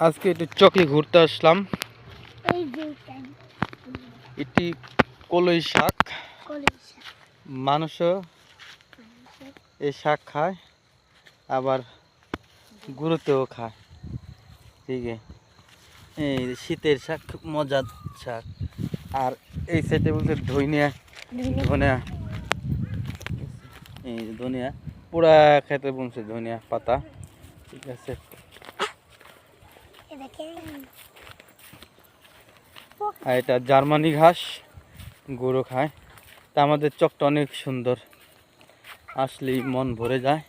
আজকে একটু চকে ঘুরতে আসলাম। এটি। কলই শাক। মানুষও এই শাক খায় আবার গুরুতেও খায়। ঠিক আছে। এই শীতের শাক খুব মজার শাক। আর এই সাইডে বলতে ধনিয়া। ধনিয়া। এই ধনিয়া। পুরা খেতে বলছে ধনিয়া পাতা। ঠিক আছে। আর এটা জার্মানি ঘাস, গরু খায়। তা আমাদের চকটা অনেক সুন্দর। আসলেই মন ভরে যায়।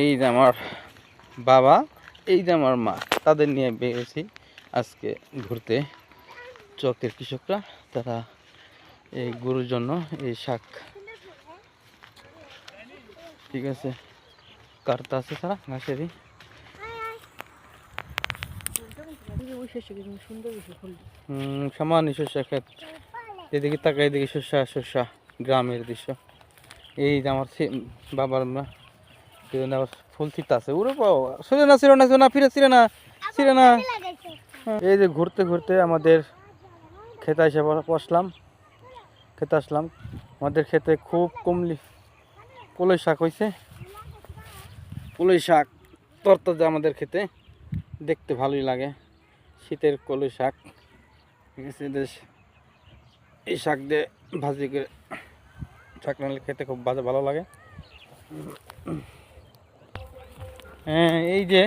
এই যে আমার বাবা, এই যে আমার মা, তাদের নিয়ে বেরিয়েছি আজকে ঘুরতে। চকের কৃষকরা, তারা এই গরুর জন্য এই শাক ঠিক আছে। কাটতে আছে তারা ঘাসেরই সামান্য শস্য ক্ষেত। এদিকে তাকাই, এদিকে শস্যা শস্যা গ্রামের দৃশ্য। এই যে আমার বাবার মা ফুল ছিটা আছে। ওরে বাবা সোজা না ছিল না ছিল না, ফিরে ছিল না ছিল না। এই যে ঘুরতে ঘুরতে আমাদের খেতে এসে ব- বসলাম। খেতে আসলাম। আমাদের খেতে খুব কমলি কলই শাক হয়েছে কলই শাক তরতাজা আমাদের খেতে, দেখতে ভালোই লাগে। শীতের কলই শাক, ঠিক আছে বেশ এই শাক দিয়ে ভাজি করে শাক নাহলে খেতে খুব ভালো ভালো লাগে। হ্যাঁ এই যে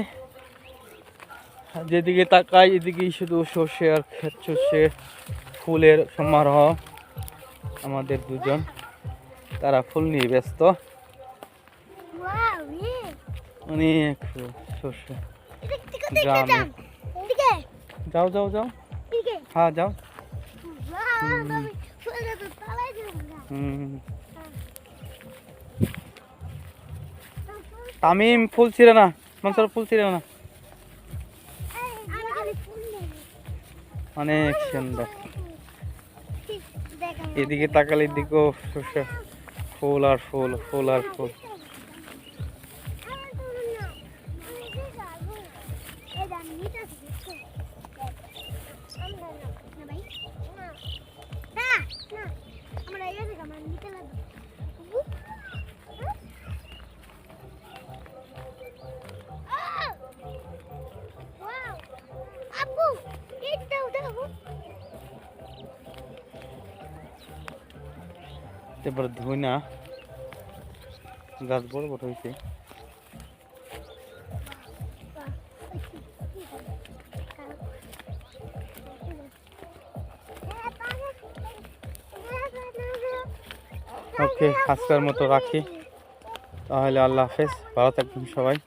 যেদিকে তাকাই, এদিকেই শুধু সর্ষে আর ক্ষেত, সর্ষে ফুলের সমারোহ। আমাদের দুজন, তারা ফুল নিয়ে ব্যস্ত। অনেক সর্ষে গ্রামে। যাও যাও যাও। হ্যাঁ যাও। তামিম ফুল ছিল না। মনসর ফুল ছিল না। অনেক সুন্দর। এদিকে তাকালে এদিকেও সর্ষে ফুল আর ফুল ফুল আর ফুল। তারপর ধইনা। গাছ বড় বড় হয়েছে ওকে, আজকের মতো রাখি। তাহলে আল্লাহ হাফেজ। ভালো থাকবেন সবাই।